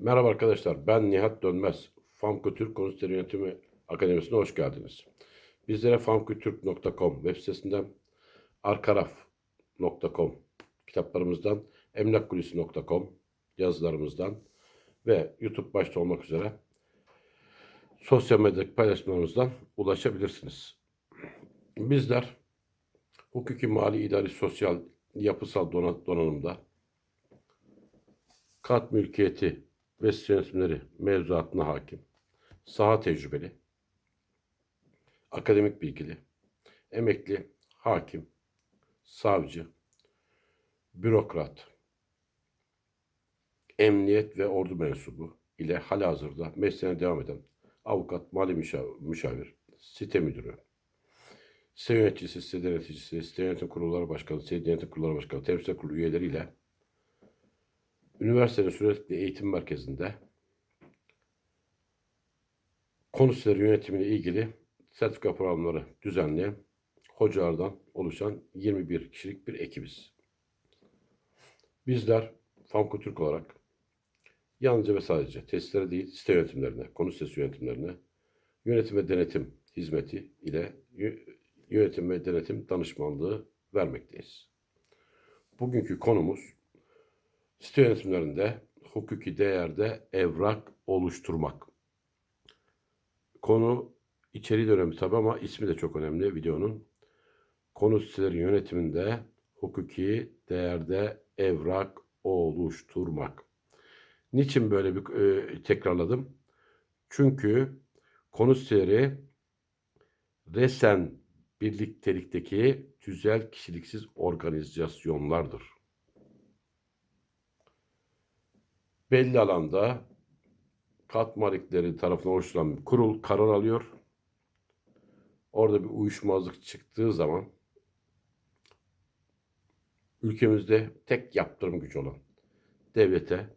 Merhaba arkadaşlar, ben Nihat Dönmez. FAMKO Türk Konser Yönetimi Akademisi'ne hoş geldiniz. Bizlere famkotürk.com web sitesinden, arkaraf.com kitaplarımızdan, emlakkulisi.com yazılarımızdan ve YouTube başta olmak üzere sosyal medyadaki paylaşımlarımızdan ulaşabilirsiniz. Bizler hukuki, mali, idari, sosyal, yapısal dona- donanımda kat mülkiyeti ve site yönetimleri mevzuatına hakim, saha tecrübeli, akademik bilgili, emekli, hakim, savcı, bürokrat, emniyet ve ordu mensubu ile halihazırda mesleğine devam eden avukat, mali müşa- müşavir, site müdürü, site yöneticisi, site deneticisi, site yönetim kurulları başkanı, site yönetim kurulları başkanı, temsil kurulu üyeleriyle üniversitenin sürekli eğitim merkezinde konu siteleri yönetimiyle ilgili sertifika programları düzenleyen hocalardan oluşan 21 kişilik bir ekibiz. Bizler Famko Türk olarak yalnızca ve sadece tesislere değil site yönetimlerine, konu sitesi yönetimlerine yönetim ve denetim hizmeti ile yö- yönetim ve denetim danışmanlığı vermekteyiz. Bugünkü konumuz Site yönetimlerinde hukuki değerde evrak oluşturmak. Konu içeriği de önemli tabi ama ismi de çok önemli videonun. Konu siteleri yönetiminde hukuki değerde evrak oluşturmak. Niçin böyle bir e, tekrarladım? Çünkü konu siteleri resen birliktelikteki tüzel kişiliksiz organizasyonlardır. Belli alanda katmarikleri tarafından oluşturulan kurul karar alıyor. Orada bir uyuşmazlık çıktığı zaman ülkemizde tek yaptırım gücü olan devlete,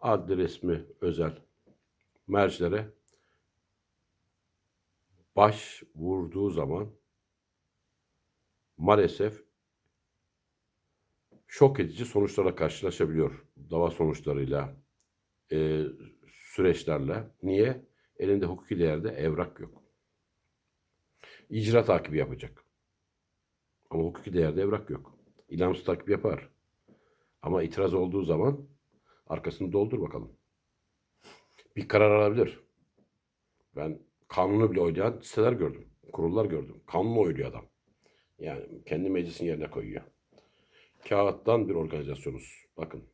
adli resmi özel mercilere baş vurduğu zaman maalesef şok edici sonuçlarla karşılaşabiliyor. Dava sonuçlarıyla, e, süreçlerle. Niye? Elinde hukuki değerde evrak yok. İcra takibi yapacak. Ama hukuki değerde evrak yok. İlamsız takip yapar. Ama itiraz olduğu zaman arkasını doldur bakalım. Bir karar alabilir. Ben kanunu bile oynayan siteler gördüm. Kurullar gördüm. Kanunu oyluyor adam. Yani kendi meclisin yerine koyuyor. Kağıttan bir organizasyonuz. Bakın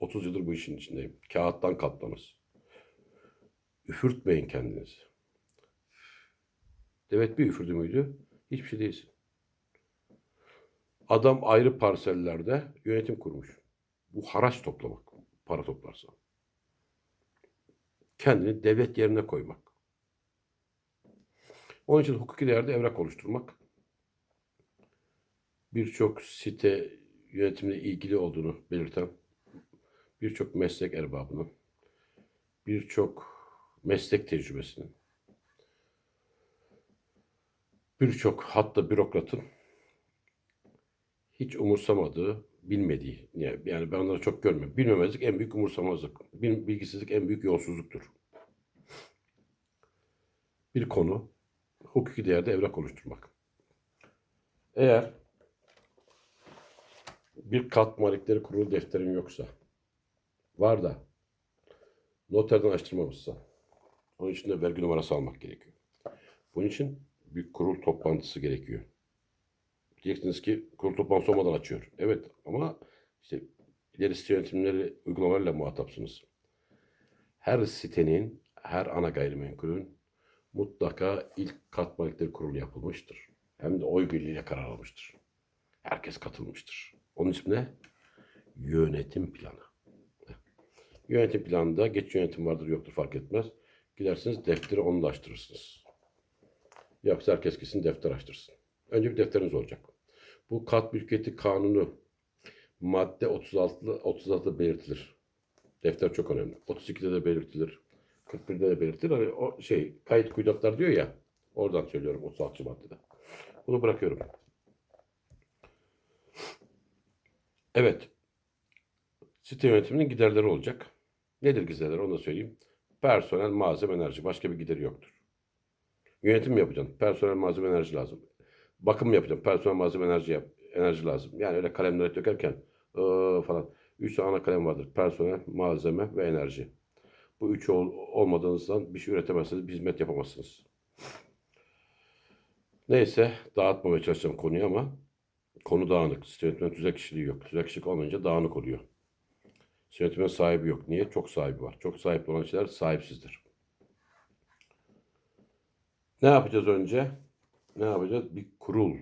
30 yıldır bu işin içindeyim. Kağıttan katlanız. Üfürtmeyin kendinizi. Evet bir üfürdü müydü? Hiçbir şey değilsin. Adam ayrı parsellerde yönetim kurmuş. Bu haraç toplamak. Para toplarsa. Kendini devlet yerine koymak. Onun için hukuki değerde evrak oluşturmak. Birçok site yönetimle ilgili olduğunu belirten birçok meslek erbabının, birçok meslek tecrübesinin, birçok hatta bürokratın hiç umursamadığı, bilmediği, yani ben onları çok görmüyorum. Bilmemezlik en büyük umursamazlık, bil- bilgisizlik en büyük yolsuzluktur. Bir konu, hukuki değerde evrak oluşturmak. Eğer bir kat malikleri kurulu defterin yoksa, var da noterden açtırmamışsa, onun için de vergi numarası almak gerekiyor. Bunun için bir kurul toplantısı gerekiyor. Diyeceksiniz ki kurul toplantısı olmadan açıyor. Evet ama işte ileri site yönetimleri uygulamalarıyla muhatapsınız. Her sitenin, her ana gayrimenkulün mutlaka ilk kat malikleri kurulu yapılmıştır. Hem de oy birliğiyle karar almıştır. Herkes katılmıştır. Onun ismi ne? Yönetim planı. Yönetim planında geç yönetim vardır yoktur fark etmez. Gidersiniz defteri onu açtırırsınız. Yoksa herkes kesin defter açtırsın. Önce bir defteriniz olacak. Bu kat mülkiyeti kanunu madde 36 36'da belirtilir. Defter çok önemli. 32'de de belirtilir. 41'de de belirtilir. Hani o şey kayıt kuyudatlar diyor ya. Oradan söylüyorum 36. maddede. Bunu bırakıyorum. Evet. Site yönetiminin giderleri olacak. Nedir giderler onu da söyleyeyim. Personel, malzeme, enerji. Başka bir gideri yoktur. Yönetim mi yapacaksın? Personel, malzeme, enerji lazım. Bakım mı yapacaksın? Personel, malzeme, enerji yap. Enerji lazım. Yani öyle kalemleri dökerken ıı, falan. Üç ana kalem vardır. Personel, malzeme ve enerji. Bu üçü ol, olmadığınızdan bir şey üretemezsiniz, bir hizmet yapamazsınız. Neyse dağıtmamaya çalışacağım konuyu ama konu dağınık. Sistem yönetmenin tüzel kişiliği yok. Tüzel kişilik olmayınca dağınık oluyor. Sistem yönetmenin sahibi yok. Niye? Çok sahibi var. Çok sahipli olan şeyler sahipsizdir. Ne yapacağız önce? Ne yapacağız? Bir kurul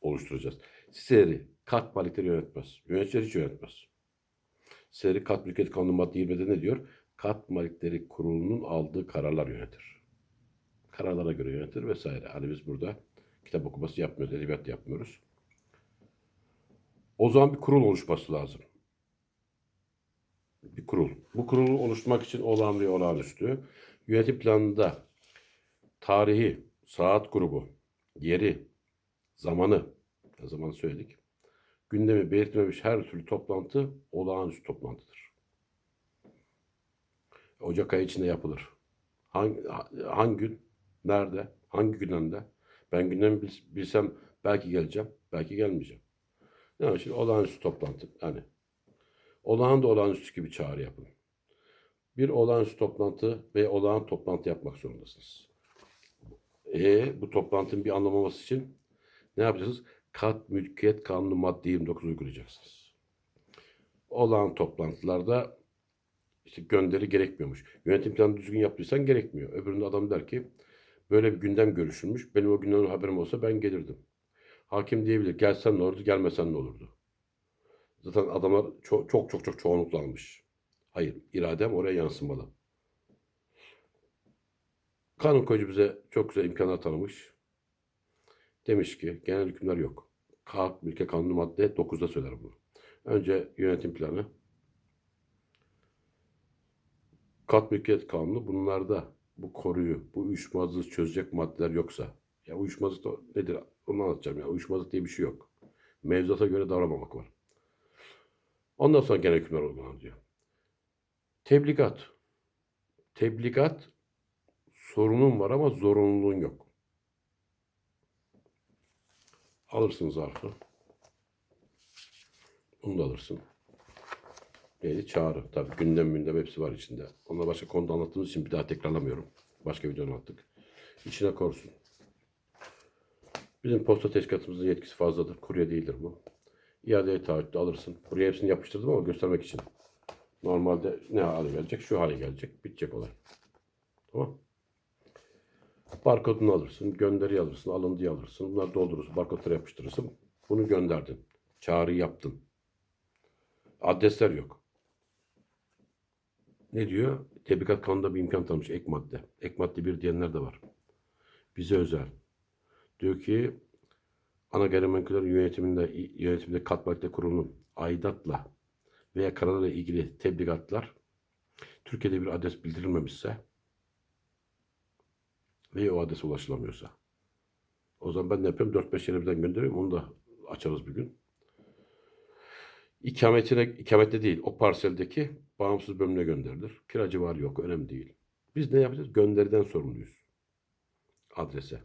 oluşturacağız. Siteleri, kat malikleri yönetmez. Yöneticiler hiç yönetmez. Siteleri kat mülkiyet kanunu madde 20'de ne diyor? Kat malikleri kurulunun aldığı kararlar yönetir. Kararlara göre yönetir vesaire. Hani biz burada kitap okuması yapmıyoruz, edebiyat yapmıyoruz. O zaman bir kurul oluşması lazım. Bir kurul. Bu kurulu oluşturmak için olağan ve olağanüstü yönetim planında tarihi, saat grubu, yeri, zamanı, ne zaman söyledik, gündemi belirtmemiş her türlü toplantı olağanüstü toplantıdır. Ocak ayı içinde yapılır. Hangi, hangi gün, nerede, hangi gündemde? Ben gündemi bil- bilsem belki geleceğim, belki gelmeyeceğim. Yani şimdi olağanüstü toplantı, yani olağan da olağanüstü gibi çağrı yapın. Bir olağanüstü toplantı ve olağan toplantı yapmak zorundasınız. E bu toplantının bir anlamaması için ne yapacaksınız? Kat mülkiyet kanunu madde 29 uygulayacaksınız. Olağan toplantılarda işte gönderi gerekmiyormuş. Yönetim planı düzgün yaptıysan gerekmiyor. Öbüründe adam der ki böyle bir gündem görüşülmüş. Benim o günden haberim olsa ben gelirdim. Hakim diyebilir gelsen ne olurdu gelmesen ne olurdu. Zaten adamlar çok çok çok, çok çoğunlukla almış. Hayır iradem oraya yansımalı. Kanun koyucu bize çok güzel imkanlar tanımış. Demiş ki genel hükümler yok. Kalk Mülke Kanunu madde 9'da söyler bunu. Önce yönetim planı. Kat mülkiyet kanunu bunlarda bu koruyu, bu uyuşmazlığı çözecek maddeler yoksa. Ya uyuşmazlık nedir? Onu anlatacağım ya. Uyuşmazlık diye bir şey yok. Mevzuata göre davranmamak var. Ondan sonra genel hükümler uygulanır diyor. Tebligat. Tebligat sorunun var ama zorunluluğun yok. Alırsın zarfı. Bunu da alırsın. Neydi? Çağrı. Tabii gündem gündem hepsi var içinde. Onunla başka konuda anlattığımız için bir daha tekrarlamıyorum. Başka videoda anlattık. İçine korsun. Bizim posta teşkilatımızın yetkisi fazladır. Kurye değildir bu. İadeye taahhütte alırsın. Buraya hepsini yapıştırdım ama göstermek için. Normalde ne hale gelecek? Şu hale gelecek. Bitecek olay. Tamam. Barkodunu alırsın, gönderi alırsın, alındığı alırsın. Bunları doldurursun, barkodları yapıştırırsın. Bunu gönderdin. Çağrı yaptın. Adresler yok. Ne diyor? Tebligat kanunda bir imkan tanımış. Ek madde. Ek madde bir diyenler de var. Bize özel. Diyor ki ana gayrimenkuller yönetiminde yönetiminde katmakta kurulunun aidatla veya kararlarla ilgili tebligatlar Türkiye'de bir adres bildirilmemişse ve o adrese ulaşılamıyorsa. O zaman ben ne yapıyorum? 4-5 yere birden gönderiyorum. Onu da açarız bir gün. İkametine, ikamette değil, o parseldeki bağımsız bölümüne gönderilir. Kiracı var yok, önemli değil. Biz ne yapacağız? Gönderiden sorumluyuz. Adrese.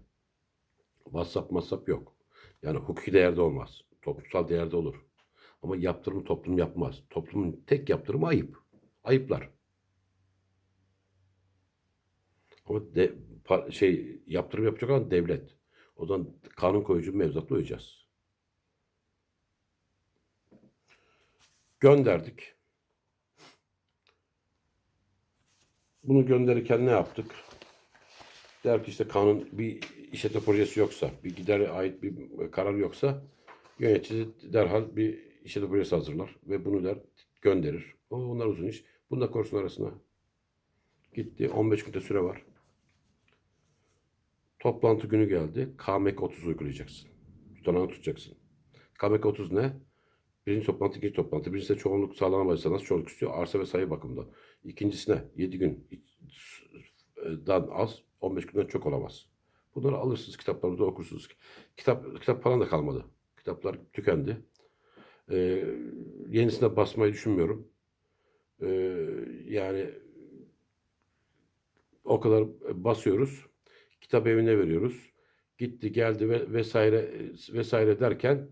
WhatsApp, WhatsApp yok. Yani hukuki değerde olmaz. Toplumsal değerde olur. Ama yaptırımı toplum yapmaz. Toplumun tek yaptırımı ayıp. Ayıplar. Ama de, şey yaptırım yapacak olan devlet. O zaman kanun koyucu mevzuatla uyacağız. Gönderdik. Bunu gönderirken ne yaptık? Der ki işte kanun bir işletme projesi yoksa, bir gidere ait bir karar yoksa yönetici derhal bir işletme projesi hazırlar ve bunu der gönderir. O onlar uzun iş. Bunu da korsun arasına. Gitti. 15 günde süre var. Toplantı günü geldi. KMK 30 uygulayacaksın. Tutanağı tutacaksın. KMK 30 ne? Birinci toplantı, ikinci toplantı. Birincisi çoğunluk sağlanamazsa nasıl çoğunluk istiyor? Arsa ve sayı bakımında. İkincisine 7 gün dan az, 15 günden çok olamaz. Bunları alırsınız, kitaplarınızda okursunuz. Kitap, kitap falan da kalmadı. Kitaplar tükendi. Ee, yenisine basmayı düşünmüyorum. Ee, yani o kadar basıyoruz. Kitap evine veriyoruz. Gitti geldi ve vesaire vesaire derken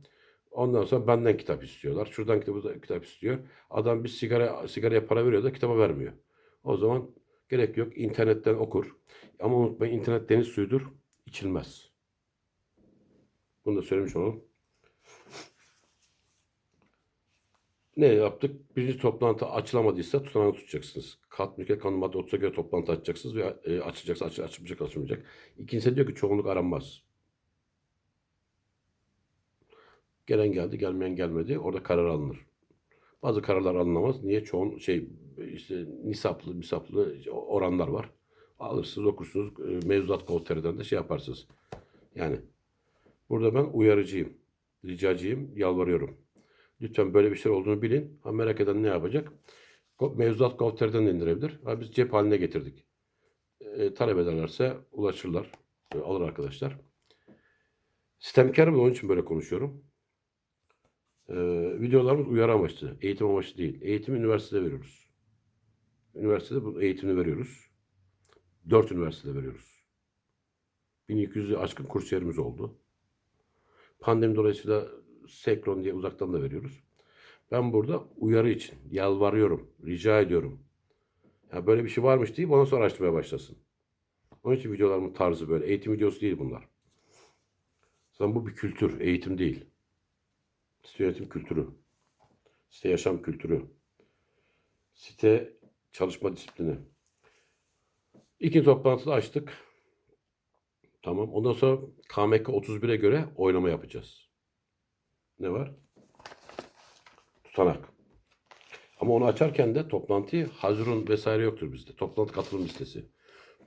ondan sonra benden kitap istiyorlar. Şuradan kitabı kitap istiyor. Adam bir sigara sigaraya para veriyor da kitaba vermiyor. O zaman gerek yok. İnternetten okur. Ama unutmayın internet deniz suyudur. İçilmez. Bunu da söylemiş olalım. Ne yaptık? Birinci toplantı açılamadıysa tutanağı tutacaksınız. Kat mülke kanun madde 30'a göre toplantı açacaksınız ve e, açılacaksınız, aç, açılmayacak, açılmayacak. İkincisi diyor ki çoğunluk aranmaz. Gelen geldi, gelmeyen gelmedi. Orada karar alınır. Bazı kararlar alınamaz. Niye? Çoğun şey işte nisaplı, misaplı oranlar var. Alırsınız, okursunuz. e, Mevzuat kolterinden de şey yaparsınız. Yani burada ben uyarıcıyım. Ricacıyım, yalvarıyorum. Lütfen böyle bir şey olduğunu bilin. Ha, merak eden ne yapacak? Mevzuat kolterden de indirebilir. Ha, biz cep haline getirdik. E, talep ederlerse ulaşırlar. E, alır arkadaşlar. Sistemkarım da onun için böyle konuşuyorum. E, videolarımız uyarı amaçlı. Eğitim amaçlı değil. Eğitimi üniversitede veriyoruz. Üniversitede bu eğitimini veriyoruz. Dört üniversitede veriyoruz. 1200'ü aşkın kursiyerimiz oldu. Pandemi dolayısıyla Sekron diye uzaktan da veriyoruz. Ben burada uyarı için yalvarıyorum, rica ediyorum. Ya böyle bir şey varmış deyip ondan sonra araştırmaya başlasın. Onun için videolarımın tarzı böyle. Eğitim videosu değil bunlar. Zaten bu bir kültür, eğitim değil. Site yönetim kültürü. Site yaşam kültürü. Site çalışma disiplini. İkinci toplantıda açtık. Tamam. Ondan sonra KMK 31'e göre oylama yapacağız. Ne var? Tutanak. Ama onu açarken de toplantıyı hazırın vesaire yoktur bizde. Toplantı katılım listesi.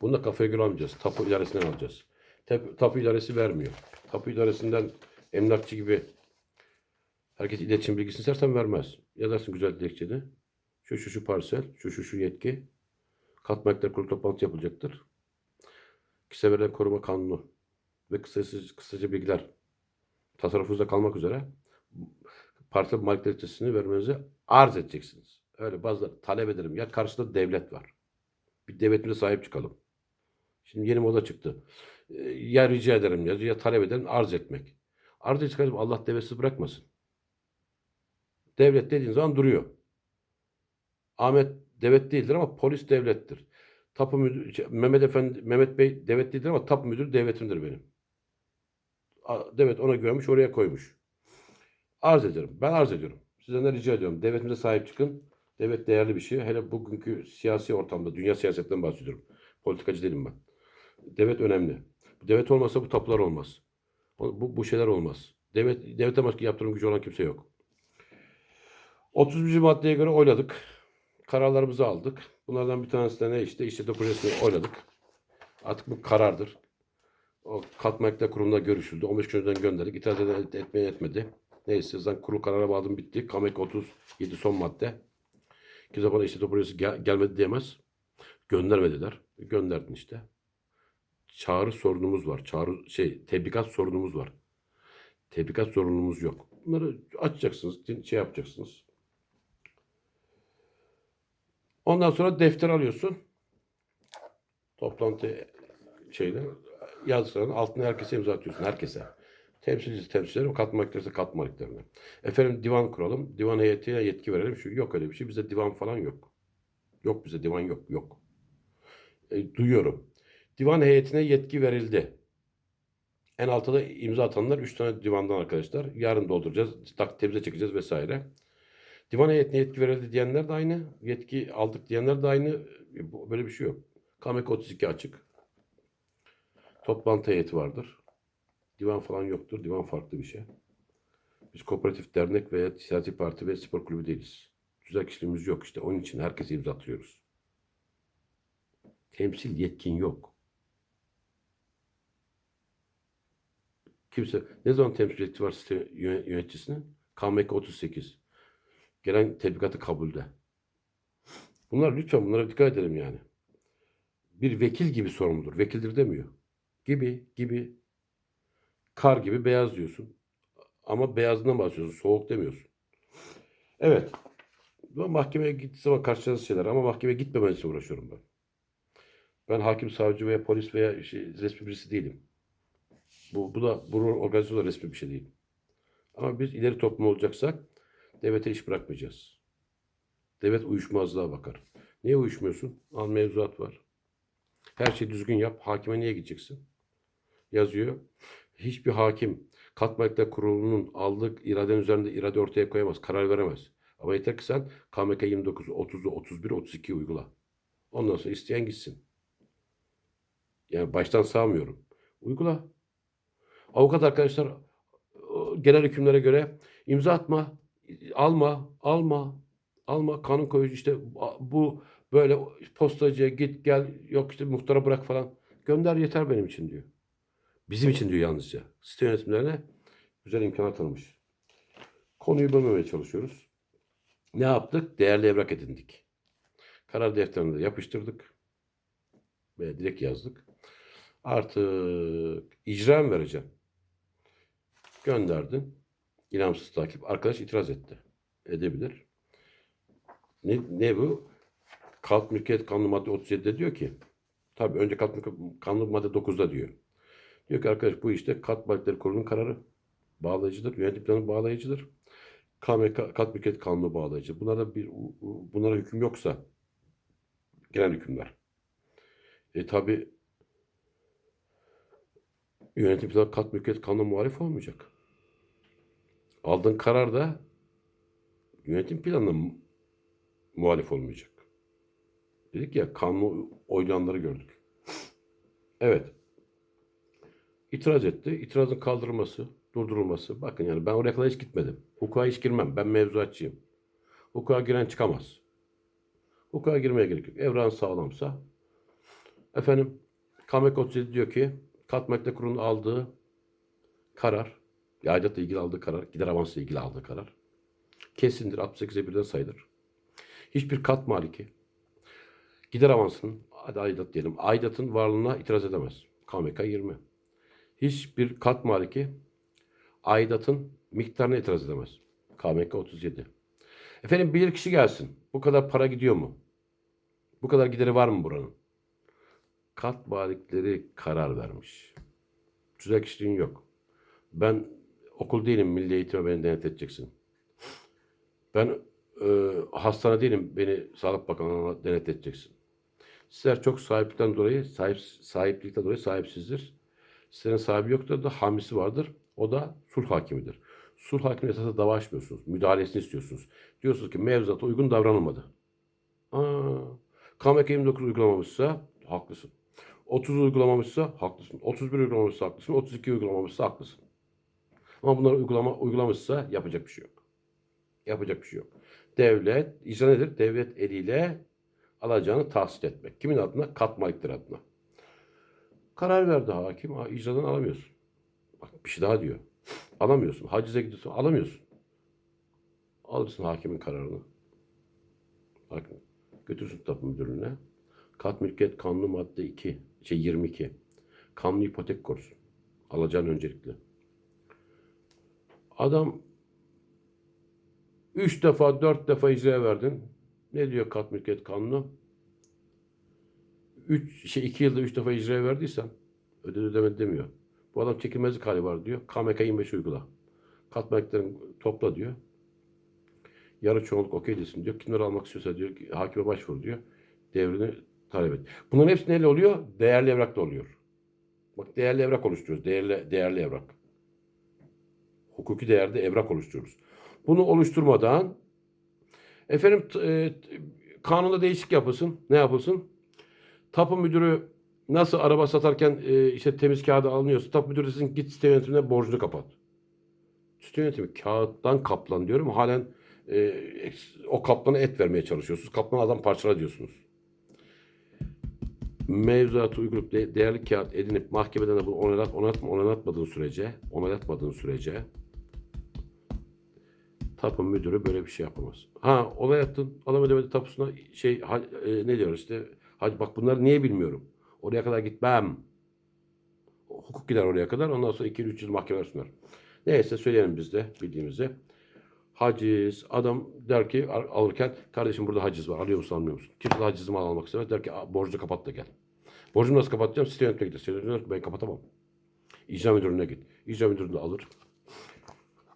Bunu da kafaya göre almayacağız. Tapu idaresinden alacağız. Tep- tapu idaresi vermiyor. Tapu idaresinden emlakçı gibi herkes iletişim bilgisini istersen vermez. Yazarsın güzel dilekçeni. Şu şu şu parsel, şu şu şu yetki. Katma ekler kurulu toplantı yapılacaktır. Kişisel verilen koruma kanunu ve kısaca, kısaca bilgiler tasarrufunuzda kalmak üzere parti malik listesini vermenizi arz edeceksiniz. Öyle bazıları talep ederim. Ya karşıda devlet var. Bir devletimize sahip çıkalım. Şimdi yeni moda çıktı. Ee, Ya rica ederim ya, ya talep ederim arz etmek. Arz kardeşim Allah devletsiz bırakmasın. Devlet dediğin zaman duruyor. Ahmet devlet değildir ama polis devlettir. Tapu müdür, şey, Mehmet Efendi, Mehmet Bey devlet değildir ama tapu müdürü devletimdir benim. Devlet ona güvenmiş, oraya koymuş. Arz ederim. Ben arz ediyorum. Sizden de rica ediyorum. Devletimize sahip çıkın. Devlet değerli bir şey. Hele bugünkü siyasi ortamda, dünya siyasetinden bahsediyorum. Politikacı değilim ben. Devlet önemli. Devlet olmasa bu tapular olmaz. Bu, bu şeyler olmaz. Devlet, devlete başka yaptırım gücü olan kimse yok. 31. maddeye göre oyladık. Kararlarımızı aldık. Bunlardan bir tanesi de ne işte işletme projesini oyladık. Artık bu karardır. O katma ekle kurumda görüşüldü. 15 gün önceden gönderdik. İtiraz eden et- etmeyen etmedi. Neyse zaten kurul karara bağladım bitti. Kamek 37 son madde. Kimse bana işletme projesi gel- gelmedi diyemez. Göndermediler. Gönderdin işte. Çağrı sorunumuz var. Çağrı şey tebligat sorunumuz var. Tebligat sorunumuz yok. Bunları açacaksınız, şey yapacaksınız. Ondan sonra defter alıyorsun. Toplantı şeyde yazıların altına herkese imza atıyorsun. Herkese. Temsilcisi temsilcilerim, katmalıklarsa katmalıklarına. Efendim divan kuralım, divan heyetine yetki verelim. Şu yok öyle bir şey. Bizde divan falan yok. Yok bize divan yok, yok. E, duyuyorum. Divan heyetine yetki verildi. En altta da imza atanlar 3 tane divandan arkadaşlar. Yarın dolduracağız, tak temize çekeceğiz vesaire. Divan heyetine yetki verildi diyenler de aynı. Yetki aldık diyenler de aynı. E, Böyle bir şey yok. KMK 32 açık. Toplantı heyeti vardır. Divan falan yoktur. Divan farklı bir şey. Biz kooperatif, dernek veya siyasi parti ve spor kulübü değiliz. Tüzel kişiliğimiz yok işte. Onun için herkese imza atıyoruz. Temsil yetkin yok. Kimse ne zaman temsil yetki var site yö- yöneticisinin? KMK 38. Gelen tebligatı kabulde. Bunlar lütfen bunlara dikkat edelim yani. Bir vekil gibi sorumludur. Vekildir demiyor. Gibi, gibi. Kar gibi beyaz diyorsun. Ama beyazından bahsediyorsun. Soğuk demiyorsun. Evet. Ama mahkemeye gittiği zaman karşılaşacağız şeyler ama mahkemeye gitmemen için uğraşıyorum ben. Ben hakim, savcı veya polis veya şey, resmi birisi değilim. Bu, bu da bu organizasyon da resmi bir şey değil. Ama biz ileri toplum olacaksak devlete iş bırakmayacağız. Devlet uyuşmazlığa bakar. Niye uyuşmuyorsun? Al mevzuat var. Her şeyi düzgün yap. Hakime niye gideceksin? Yazıyor. Hiçbir hakim Katmerkler Kurulu'nun aldığı iradenin üzerinde irade ortaya koyamaz. Karar veremez. Ama yeter ki sen KMK 29, 30'u, 31, 32 uygula. Ondan sonra isteyen gitsin. Yani baştan sağmıyorum. Uygula. Avukat arkadaşlar genel hükümlere göre imza atma, alma, alma, alma kanun koyucu işte bu böyle postacıya git gel yok işte muhtara bırak falan. Gönder yeter benim için diyor. Bizim için diyor yalnızca. Site yönetimlerine güzel imkanlar tanımış. Konuyu bölmemeye çalışıyoruz. Ne yaptık? Değerli evrak edindik. Karar defterine de yapıştırdık. Ve direkt yazdık. Artık icra mı vereceğim? Gönderdin. İnamsız takip. Arkadaş itiraz etti. Edebilir. Ne, ne bu? Kalk mülkiyet kanunu madde 37'de diyor ki tabii önce kalk kanunu madde 9'da diyor. Diyor ki arkadaş bu işte kat bankları kurulunun kararı bağlayıcıdır. Yönetim planı bağlayıcıdır. KMK kat mülkiyet kanunu bağlayıcı. Bunlara bir bunlara hüküm yoksa genel hükümler. E tabi yönetim planı kat mülkiyet kanunu muhalif olmayacak. Aldığın karar da yönetim planına mu- muhalif olmayacak. Dedik ya kanunu oylayanları gördük. Evet. İtiraz etti. İtirazın kaldırılması, durdurulması. Bakın yani ben oraya kadar hiç gitmedim. Hukuka hiç girmem. Ben mevzuatçıyım. Hukuka giren çıkamaz. Hukuka girmeye gerek yok. Evran sağlamsa. Efendim Kamek 37 diyor ki Katmerk'te kurulun aldığı karar, aidatla ilgili aldığı karar, gider avansla ilgili aldığı karar kesindir. 68'e birden sayılır. Hiçbir kat maliki gider avansının, hadi aidat diyelim, aidatın varlığına itiraz edemez. KMK 20. Hiçbir kat maliki aidatın miktarına itiraz edemez. KMK 37. Efendim bilir kişi gelsin. Bu kadar para gidiyor mu? Bu kadar gideri var mı buranın? Kat malikleri karar vermiş. Tüzel kişiliğin yok. Ben okul değilim. Milli eğitime beni denetleteceksin. Ben e, hastane değilim. Beni Sağlık Bakanlığı'na denetleteceksin. Sizler çok sahiplikten dolayı, sahip, sahiplikten dolayı sahipsizdir. Sizlerin sahibi yoktur da hamisi vardır. O da sulh hakimidir. Sulh hakimi esasında dava açmıyorsunuz. Müdahalesini istiyorsunuz. Diyorsunuz ki mevzuata uygun davranılmadı. Aa, KMK 29 uygulamamışsa haklısın. 30 uygulamamışsa haklısın. 31 uygulamamışsa haklısın. 32 uygulamamışsa haklısın. Ama bunları uygulama, uygulamışsa yapacak bir şey yok. Yapacak bir şey yok. Devlet, icra nedir? Devlet eliyle alacağını tahsil etmek. Kimin adına? Kat malikleri adına. Karar verdi hakim. Ha, icradan alamıyorsun. Bak bir şey daha diyor. Alamıyorsun. Hacize gidiyorsun. Alamıyorsun. Alırsın hakimin kararını. Hakim. Götürsün tapu müdürlüğüne. Kat mülkiyet kanunu madde 2. Şey 22. Kanunu ipotek korusun. Alacağın öncelikli. Adam üç defa dört defa icraya verdin. Ne diyor kat mülkiyet kanunu? 3 şey 2 yılda 3 defa icraya verdiysen ödedi ödemedi demiyor. Bu adam çekilmezlik hali var diyor. KMK 25 uygula. Kat topla diyor. Yarı çoğunluk okey desin diyor. Kimler almak istiyorsa diyor ki, hakime başvur diyor. Devrini talep et. Bunların hepsi neyle oluyor? Değerli evrakla oluyor. Bak değerli evrak oluşturuyoruz. Değerli, değerli evrak. Hukuki değerde evrak oluşturuyoruz. Bunu oluşturmadan efendim e, kanunda değişik yapılsın. Ne yapılsın? Tapu müdürü nasıl araba satarken e, işte temiz kağıdı alınıyorsa tapu müdürü desin git site yönetimine borcunu kapat. Site yönetimi kağıttan kaplan diyorum. Halen e, o kaplana et vermeye çalışıyorsunuz. Kaplan adam parçala diyorsunuz. Mevzuatı uygulayıp de- değerli kağıt edinip mahkemeden de bunu onaylat, onaylatma, onaylatmadığın sürece, onaylatmadığın sürece tapu müdürü böyle bir şey yapamaz. Ha olay attın, adam ödemedi tapusuna şey ha- e, ne diyoruz işte hadi bak bunları niye bilmiyorum. Oraya kadar gitmem. Hukuk gider oraya kadar. Ondan sonra 2-3 yıl mahkemeler sunar. Neyse söyleyelim biz de bildiğimizi. Haciz. Adam der ki al- alırken kardeşim burada haciz var. Alıyor musun almıyor musun? Kimse de hacizimi almak istemez. Der ki "Aa, borcu kapat da gel. Borcumu nasıl kapatacağım? Site yönetmeye gider. Site yönetmeye ben kapatamam. İcra müdürlüğüne git. İcra müdürlüğü de alır.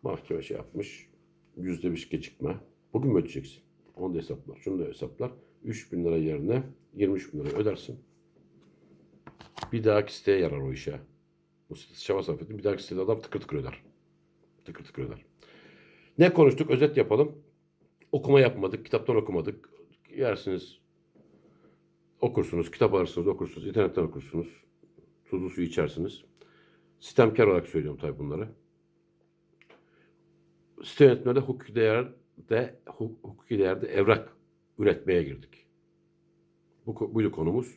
Mahkeme şey yapmış. Yüzde bir gecikme. Bugün mü ödeyeceksin? Onu da hesaplar. Şunu da hesaplar. 3 bin lira yerine 23 bin lira ödersin. Bir dahaki siteye yarar o işe. Bu site çaba sarf ettin. Bir dahaki sitede adam tıkır tıkır öder. Tıkır tıkır öder. Ne konuştuk? Özet yapalım. Okuma yapmadık. Kitaptan okumadık. Yersiniz. Okursunuz. Kitap alırsınız. Okursunuz. internetten okursunuz. Tuzlu su içersiniz. Sistemkar olarak söylüyorum tabii bunları. Site yönetmede hukuki değerde, hu- hukuki değerde evrak üretmeye girdik. Bu, buydu konumuz.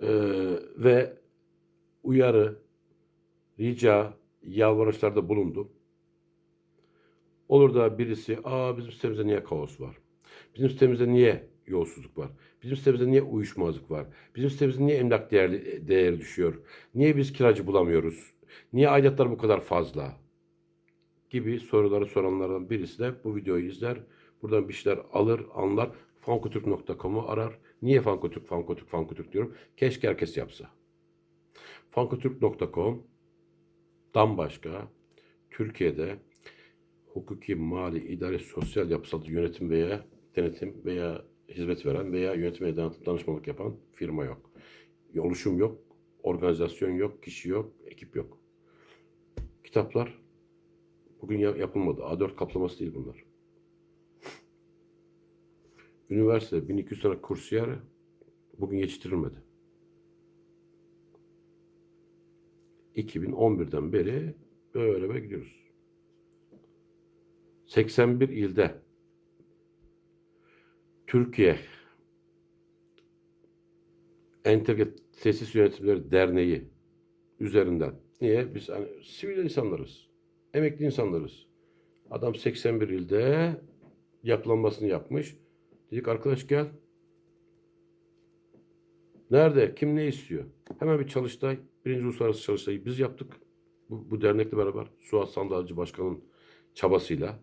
Ee, ve uyarı, rica, yalvarışlarda bulundum. Olur da birisi, aa bizim sitemizde niye kaos var? Bizim sitemizde niye yolsuzluk var? Bizim sitemizde niye uyuşmazlık var? Bizim sitemizde niye emlak değerli, değeri düşüyor? Niye biz kiracı bulamıyoruz? Niye aidatlar bu kadar fazla? Gibi soruları soranlardan birisi de bu videoyu izler. Buradan bir şeyler alır, anlar. Fankotürk.com'u arar. Niye Fankotürk, Fankotürk, Fankotürk diyorum? Keşke herkes yapsa. Fankotürk.com dan başka Türkiye'de hukuki, mali, idari, sosyal, yapısal yönetim veya denetim veya hizmet veren veya yönetim ve danışmanlık yapan firma yok. Oluşum yok, organizasyon yok, kişi yok, ekip yok. Kitaplar bugün ya- yapılmadı. A4 kaplaması değil bunlar. Üniversite 1200 tane kursiyer bugün yetiştirilmedi. 2011'den beri böyle böyle gidiyoruz. 81 ilde Türkiye Entegre Tesis Yönetimleri Derneği üzerinden. Niye? Biz hani sivil insanlarız. Emekli insanlarız. Adam 81 ilde yapılanmasını yapmış. Dedik arkadaş gel. Nerede? Kim ne istiyor? Hemen bir çalıştay. Birinci uluslararası çalıştayı biz yaptık. Bu, bu dernekle beraber Suat Sandalcı Başkan'ın çabasıyla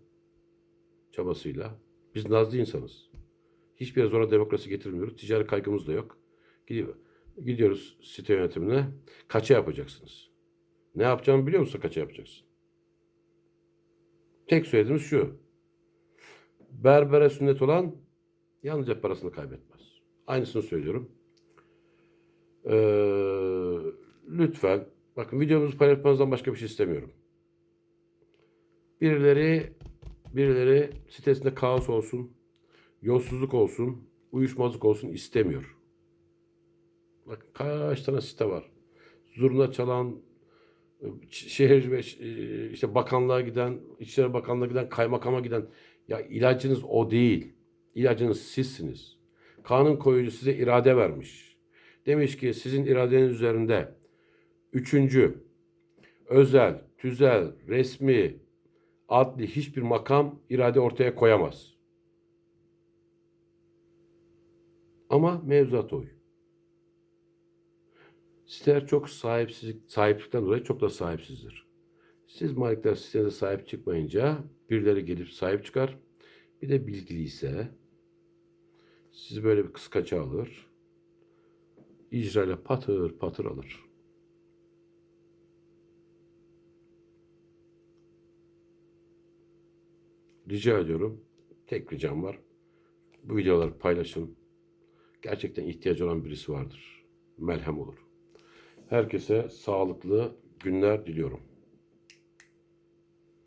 çabasıyla biz nazlı insanız. Hiçbir zora demokrasi getirmiyoruz. Ticari kaygımız da yok. Gidiyor, gidiyoruz site yönetimine. Kaça yapacaksınız? Ne yapacağımı biliyor musun kaça yapacaksın? Tek söylediğimiz şu. Berbere sünnet olan yalnızca parasını kaybetmez. Aynısını söylüyorum. Ee, lütfen bakın videomuzu paylaşmanızdan başka bir şey istemiyorum. Birileri birileri sitesinde kaos olsun, yolsuzluk olsun, uyuşmazlık olsun istemiyor. Bak kaç tane site var. Zurna çalan, şehir ve e, işte bakanlığa giden, İçişleri Bakanlığı'na giden, kaymakama giden. Ya ilacınız o değil. İlacınız sizsiniz. Kanun koyucu size irade vermiş. Demiş ki sizin iradeniz üzerinde üçüncü, özel, tüzel, resmi, adli hiçbir makam irade ortaya koyamaz. Ama mevzuat oy. Siteler çok sahipsizlik, sahiplikten dolayı çok da sahipsizdir. Siz malikler sitenize sahip çıkmayınca birileri gelip sahip çıkar. Bir de bilgiliyse sizi böyle bir kıskaça alır. İcrayla patır patır alır. Rica ediyorum. Tek ricam var. Bu videoları paylaşın. Gerçekten ihtiyacı olan birisi vardır. Melhem olur. Herkese sağlıklı günler diliyorum.